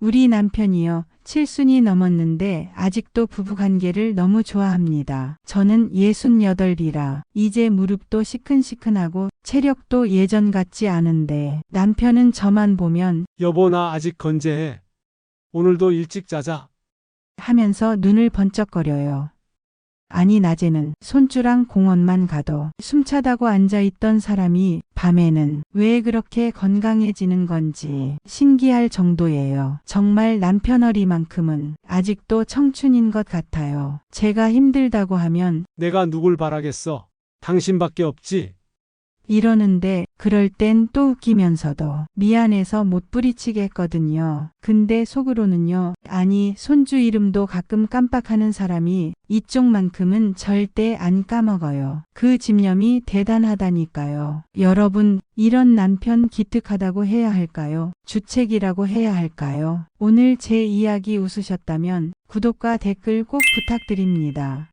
우리 남편이요. 칠순이 넘었는데 아직도 부부관계를 너무 좋아합니다. 저는 68이라 이제 무릎도 시큰시큰하고 체력도 예전 같지 않은데 남편은 저만 보면 여보 나 아직 건재해. 오늘도 일찍 자자. 하면서 눈을 번쩍거려요. 아니 낮에는 손주랑 공원만 가도 숨차다고 앉아있던 사람이 밤에는 왜 그렇게 건강해지는 건지 신기할 정도예요. 정말 남편어리만큼은 아직도 청춘인 것 같아요. 제가 힘들다고 하면 내가 누굴 바라겠어. 당신밖에 없지. 이러는데 그럴 땐 또 웃기면서도 미안해서 못 부리치겠거든요. 근데 속으로는요. 아니 손주 이름도 가끔 깜빡하는 사람이 이쪽만큼은 절대 안 까먹어요. 그 집념이 대단하다니까요. 여러분 이런 남편 기특하다고 해야 할까요? 주책이라고 해야 할까요? 오늘 제 이야기 웃으셨다면 구독과 댓글 꼭 부탁드립니다.